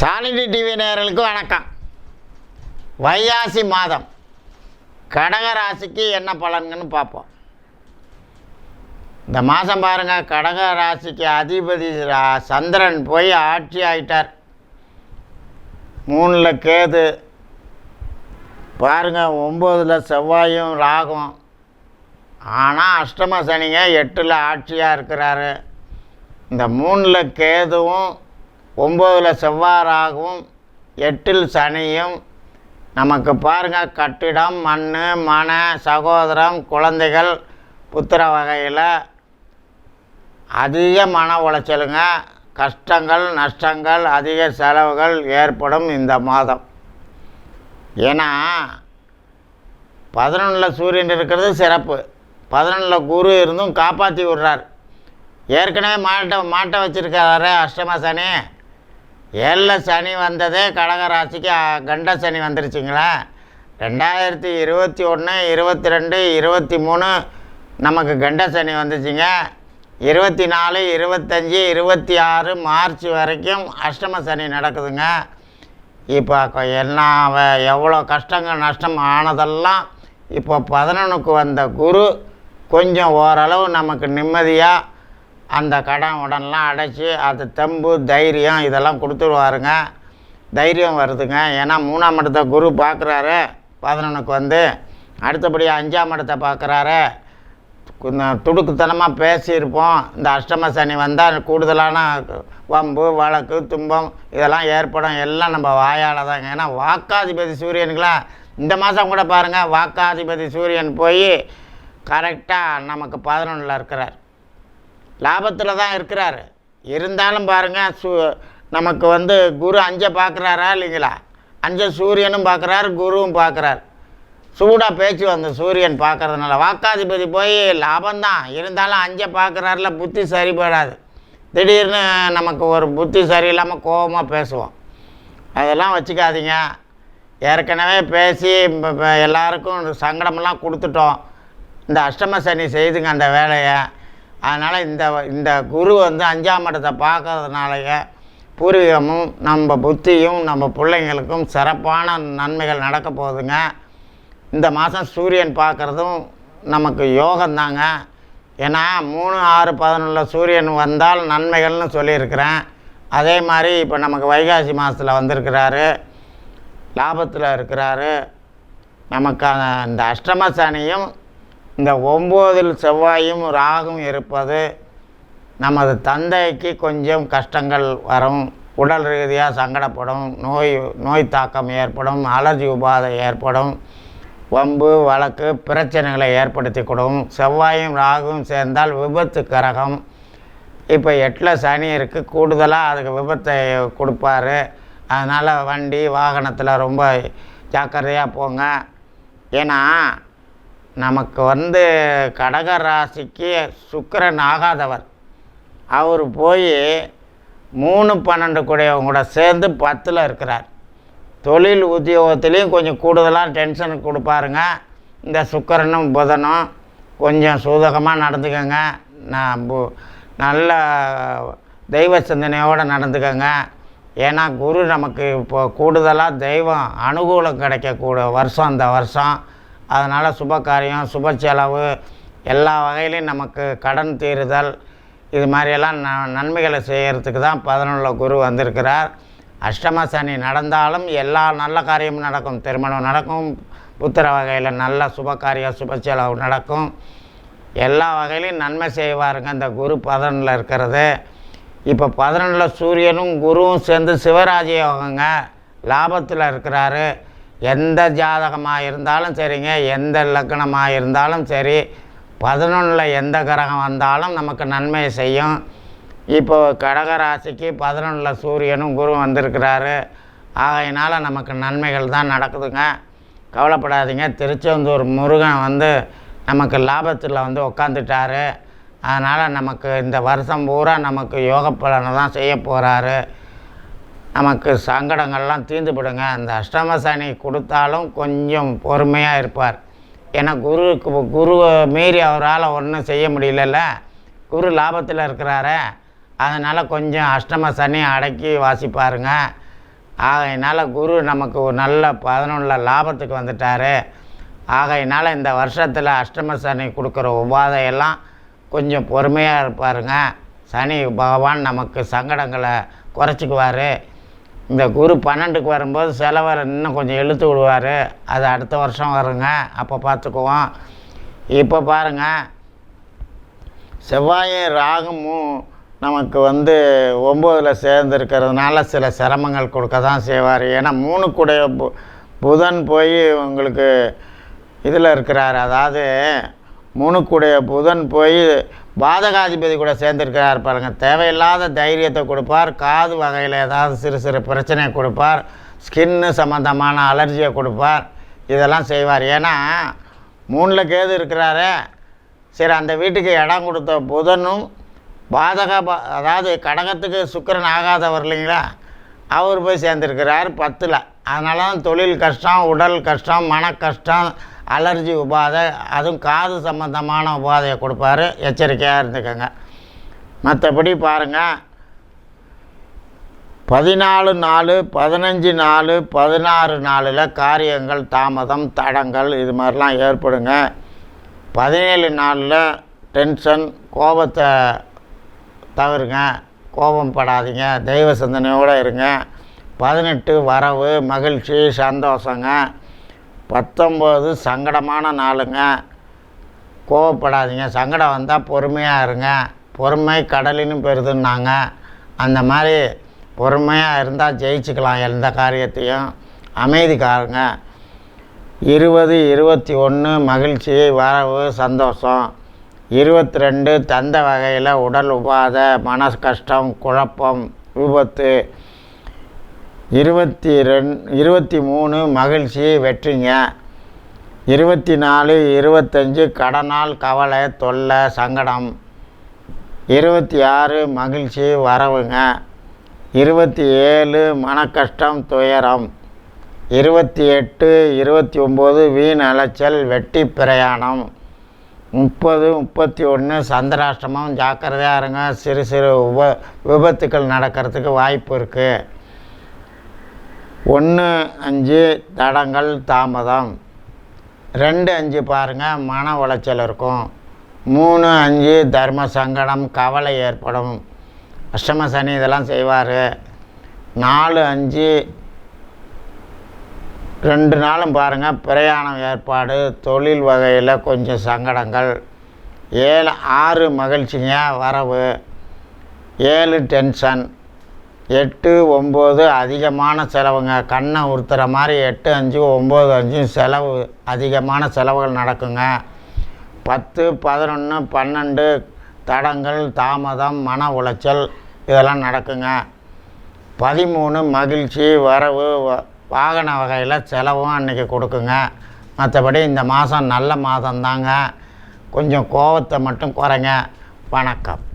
Shalini TV நேர்களுக்கு வணக்கம். வைகாசி மாதம். கடக ராசிக்கு என்ன பலன்கள்னு பார்ப்போம். இந்த மாதம் பாருங்கள் கடக ராசிக்கு அதிபதி ரா- சந்திரன் போய் ஆட்சி ஆகிட்டார் மூணில் கேது. பாருங்கள் ஒம்போதில் செவ்வாயும் ராகும். ஆனால் அஷ்டம சனிங்க எட்டில் ஆட்சியாக இருக்கிறாரு. இந்த மூணில் கேதுவும் ஒம்போதில் செவ்வாறாகவும் எட்டில் சனியும். நமக்கு பாருங்கள் கட்டிடம் மண் மன சகோதரம் குழந்தைகள் புத்திர வகையில் அதிக மன உளைச்சலுங்க. கஷ்டங்கள் நஷ்டங்கள் அதிக செலவுகள் ஏற்படும் இந்த மாதம். ஏன்னா பதினொன்றில் சூரியன் இருக்கிறது சிறப்பு. பதினொன்றில் குரு இருந்தும் காப்பாற்றி விடுறார். ஏற்கனவே மாட்டை மாட்டை வச்சுருக்காரு அஷ்டம சனி. ஏழில் சனி வந்ததே கடகராசிக்கு கண்ட சனி வந்துருச்சுங்களா? ரெண்டாயிரத்தி இருபத்தி ஒன்று இருபத்தி ரெண்டு இருபத்தி மூணு நமக்கு கண்ட சனி வந்துச்சுங்க. இருபத்தி நாலு இருபத்தஞ்சி இருபத்தி ஆறு மார்ச் வரைக்கும் அஷ்டம சனி நடக்குதுங்க. இப்போ என்ன எவ்வளோ கஷ்டங்கள் நஷ்டம் ஆனதெல்லாம் இப்போ பதினொன்றுக்கு வந்த குரு கொஞ்சம் ஓரளவு நமக்கு நிம்மதியாக அந்த கடன் உடனெலாம் அடைச்சி அது தெம்பு தைரியம் இதெல்லாம் கொடுத்துருவாருங்க. தைரியம் வருதுங்க. ஏன்னா மூணாம் இடத்த குரு பார்க்குறாரு பதினொன்றுக்கு வந்து. அடுத்தபடி அஞ்சாம் இடத்த பார்க்குறாரு. கொஞ்சம் துடுக்குத்தனமாக பேசியிருப்போம். இந்த அஷ்டம சனி வந்தால் கூடுதலான வம்பு வழக்கு துன்பம் இதெல்லாம் ஏற்படும். எல்லாம் நம்ம வாயால் தாங்க. ஏன்னா வாக்காதிபதி சூரியனுங்களா இந்த மாதம் கூட பாருங்கள் வாக்காதிபதி சூரியன் போய் கரெக்டாக நமக்கு பதினொன்றில் இருக்கிறார். லாபத்தில் தான் இருக்கிறாரு. இருந்தாலும் பாருங்கள் சு நமக்கு வந்து குரு அஞ்சை பார்க்குறாரா இல்லைங்களா? அஞ்சை சூரியனும் பார்க்குறாரு குருவும் பார்க்குறாரு சூடாக பேச்சு வந்து சூரியன் பார்க்கறதுனால வாக்காதிபதி போய் லாபம்தான். இருந்தாலும் அஞ்சை பார்க்குறாருல புத்தி சரிபடாது. திடீர்னு நமக்கு ஒரு புத்தி சரியில்லாமல் கோபமாக பேசுவோம். அதெல்லாம் வச்சுக்காதீங்க. ஏற்கனவே பேசி இப்போ எல்லாருக்கும் சங்கடமெல்லாம் கொடுத்துட்டோம். இந்த அஷ்டம சனி செய்துங்க அந்த வேலையை. அதனால் இந்த இந்த குரு வந்து அஞ்சாம் இடத்தை பார்க்கறதுனாலயே பூர்வீகமும் நம்ம புத்தியும் நம்ம பிள்ளைங்களுக்கும் சிறப்பான நன்மைகள் நடக்க போகுதுங்க. இந்த மாதம் சூரியன் பார்க்குறதும் நமக்கு யோகம்தாங்க. ஏன்னா மூணு ஆறு பதினொன்றில் சூரியன் வந்தால் நன்மைகள்னு சொல்லியிருக்கிறேன். அதே மாதிரி இப்போ நமக்கு வைகாசி மாதத்தில் வந்திருக்கிறாரு. லாபத்தில் இருக்கிறாரு. நமக்கு அந்த- இந்த அஷ்டம சனியும் இந்த ஒம்போதில் செவ்வாயும் ராகும் இருப்பது நமது தந்தைக்கு கொஞ்சம் கஷ்டங்கள் வரும். உடல் ரீதியாக சங்கடப்படும். நோய் நோய் தாக்கம் ஏற்படும். அலர்ஜி உபாதை ஏற்படும். வம்பு வழக்கு பிரச்சனைகளை ஏற்படுத்தி கொடுக்கும் செவ்வாயும் ராகும் சேர்ந்தால் விபத்து கரகம். இப்போ எட்டில் சனி இருக்குது. கூடுதலாக அதுக்கு விபத்தை கொடுப்பாரு. அதனால் வண்டி வாகனத்தில் ரொம்ப ஜாக்கிரதையாக போங்க. ஏன்னா நமக்கு வந்து கடக ராசிக்கு சுக்கரன் ஆகாதவர். அவர் போய் மூணு பன்னெண்டு கூடையவங்க கூட சேர்ந்து பத்தில் இருக்கிறார். தொழில் உத்தியோகத்துலேயும் கொஞ்சம் கூடுதலாக டென்ஷன் கொடுப்பாருங்க. இந்த சுக்கரனும் புதனும் கொஞ்சம் சூதகமாக நடந்துக்கோங்க. நான் பு- நல்ல தெய்வ சிந்தனையோடு நடந்துக்கோங்க. ஏன்னா குரு நமக்கு இப்போ கூடுதலாக தெய்வம் அனுகூலம் கிடைக்கக்கூட வருஷம் இந்த வருஷம். அதனால் சுப காரியம் சுப செலவு எல்லா வகையிலையும் நமக்கு கடன் தீருதல் இது மாதிரியெல்லாம் ந நன்மைகளை செய்கிறதுக்கு தான் பதினொன்றில் குரு வந்திருக்கிறார். அஷ்டம சனி நடந்தாலும் எல்லா நல்ல காரியமும் நடக்கும். திருமணம் நடக்கும். புத்திர வகையில் நல்ல சுப காரியம் சுப செலவு நடக்கும். எல்லா வகையிலையும் நன்மை செய்வாருங்க இந்த குரு பதினொன்றில் இருக்கிறது. இப்போ பதினொன்றில் சூரியனும் குருவும் சேர்ந்து சிவராஜ யோகங்க லாபத்தில் இருக்கிறாரு. எந்த ஜாதகமாக இருந்தாலும் சரிங்க எந்த லக்கணமாக இருந்தாலும் சரி பதினொன்றில் எந்த கிரகம் வந்தாலும் நமக்கு நன்மையை செய்யும். இப்போது கடகராசிக்கு பதினொன்றில் சூரியனும் குருவும் வந்திருக்கிறாரு. ஆகையினால் நமக்கு நன்மைகள் தான் நடக்குதுங்க. கவலைப்படாதீங்க திருச்செந்தூர் முருகன் வந்து நமக்கு லாபத்தில் வந்து உக்காந்துட்டாரு. அதனால் நமக்கு இந்த வருஷம் பூரா நமக்கு யோக பலனை தான் செய்ய போகிறாரு நமக்கு சங்கடங்கள்லாம் தீர்ந்து போடுங்க அந்த அஷ்டம சனி கொடுத்தாலும் கொஞ்சம் பொறுமையாக இருப்பார். ஏன்னா குருவுக்கு குருவை மீறி அவரால் ஒன்றும் செய்ய முடியலல்ல. குரு லாபத்தில் இருக்கிறாரே. அதனால் கொஞ்சம் அஷ்டம சனி அடக்கி வாசிப்பாருங்க. ஆகையினால் குரு நமக்கு ஒரு நல்ல பதினொன்றில் லாபத்துக்கு வந்துட்டார். ஆகையினால் இந்த வருஷத்தில் அஷ்டம சனி கொடுக்குற உபாதையெல்லாம் கொஞ்சம் பொறுமையாக இருப்பாருங்க. சனி பகவான் நமக்கு சங்கடங்களை குறைச்சிக்குவார். இந்த குரு பன்னெண்டுக்கு வரும்போது செலவரை இன்னும் கொஞ்சம் இழுத்து விடுவார். அது அடுத்த வருஷம் வருங்க. அப்போ பார்த்துக்குவோம் இப்போ பாருங்கள் செவ்வாயும் ராகமும் நமக்கு வந்து ஒம்போதில் சேர்ந்துருக்கிறதுனால சில சிரமங்கள் கொடுக்க தான் செய்வார். ஏன்னா மூணு கூடைய பு புதன் போய் உங்களுக்கு இதில் இருக்கிறார். அதாவது மூணுக்குடைய புதன் போய் பாதகாதிபதி கூட சேர்ந்துருக்கிறார் பாருங்கள் தேவையில்லாத தைரியத்தை கொடுப்பார். காது வகையில் ஏதாவது சிறு சிறு பிரச்சனையை கொடுப்பார். ஸ்கின்னு சம்மந்தமான அலர்ஜியை கொடுப்பார். இதெல்லாம் செய்வார். ஏன்னா மூணில் கேது இருக்கிறாரே. சரி அந்த வீட்டுக்கு இடம் கொடுத்த புதனும் பாதக அதாவது கடகத்துக்கு சுக்கரன் ஆகாதவர் இல்லைங்களா? அவர் போய் சேர்ந்துருக்கிறார் பத்தில். அதனால தான் தொழில் கஷ்டம் உடல் கஷ்டம் மன கஷ்டம் அலர்ஜி உபாதை அதுவும் காது சம்பந்தமான உபாதையை கொடுப்பாரு. எச்சரிக்கையாக இருந்துக்கோங்க. மற்றபடி பாருங்கள் பதினாலு நாலு பதினஞ்சு நாலு பதினாறு நாளில் காரியங்கள் தாமதம் தடங்கள் இது மாதிரிலாம் ஏற்படுங்க. பதினேழு நாளில் டென்ஷன் கோபத்தை தவிருங்க கோபம் படாதீங்க. தெய்வ சிந்தனையோடு இருங்க. பதினெட்டு வரவு மகிழ்ச்சி சந்தோஷங்க. பத்தொம்போது சங்கடமான நாளுங்க. கோவப்படாதீங்க. சங்கடம் வந்தால் பொறுமையாக இருங்க. பொறுமை கடலின்னு பெறுதுன்னாங்க. அந்த மாதிரி பொறுமையாக இருந்தால் ஜெயிச்சுக்கலாம் எந்த காரியத்தையும். அமைதிக்காருங்க. இருபது இருபத்தி ஒன்று மகிழ்ச்சி வரவு சந்தோஷம். இருபத்தி ரெண்டு தந்த வகையில் உடல் உபாத மன கஷ்டம் குழப்பம் விபத்து. இருபத்தி ரெண் இருபத்தி மூணு மகிழ்ச்சி வெற்றிங்க. இருபத்தி நாலு இருபத்தஞ்சு கடனால் கவலை தொல்லை சங்கடம். இருபத்தி ஆறு மகிழ்ச்சி வரவுங்க. இருபத்தி ஏழு மனக்கஷ்டம் துயரம். இருபத்தி எட்டு இருபத்தி ஒம்பது வீண் அலைச்சல் வெட்டி பிரயாணம். முப்பது முப்பத்தி ஒன்று சந்திராஷ்டமம் ஜாக்கிரதையாக இருங்க. சிறு சிறு உப விபத்துக்கள் நடக்கிறதுக்கு வாய்ப்பு இருக்குது ஒன்று அஞ்சு தடங்கள் தாமதம். ரெண்டு அஞ்சு பாருங்கள் மன உளைச்சல் இருக்கும். மூணு அஞ்சு தர்ம சங்கடம் கவலை ஏற்படும். அஷ்டம சனி இதெல்லாம் செய்வார். நாலு அஞ்சு ரெண்டு நாளும் பாருங்கள் பிரயாணம் ஏற்பாடு தொழில் வகையில் கொஞ்சம் சங்கடங்கள். ஏழு ஆறு மகிழ்ச்சிங்க வரவு. ஏழு டென்ஷன். எட்டு ஒம்பது அதிகமான செலவுங்க. கண்ணை உறுத்துற மாதிரி எட்டு அஞ்சு ஒம்பது அஞ்சு செலவு அதிகமான செலவுகள் நடக்குங்க. பத்து பதினொன்று பன்னெண்டு தடங்கள் தாமதம் மன உளைச்சல் இதெல்லாம் நடக்குங்க. பதிமூணு மகிழ்ச்சி வரவு வ- வாகன வகையில் செலவும் அன்றைக்கி கொடுக்குங்க. மற்றபடி இந்த மாதம் நல்ல மாதம்தாங்க. கொஞ்சம் கோவத்தை மட்டும் குறைங்க. வணக்கம்.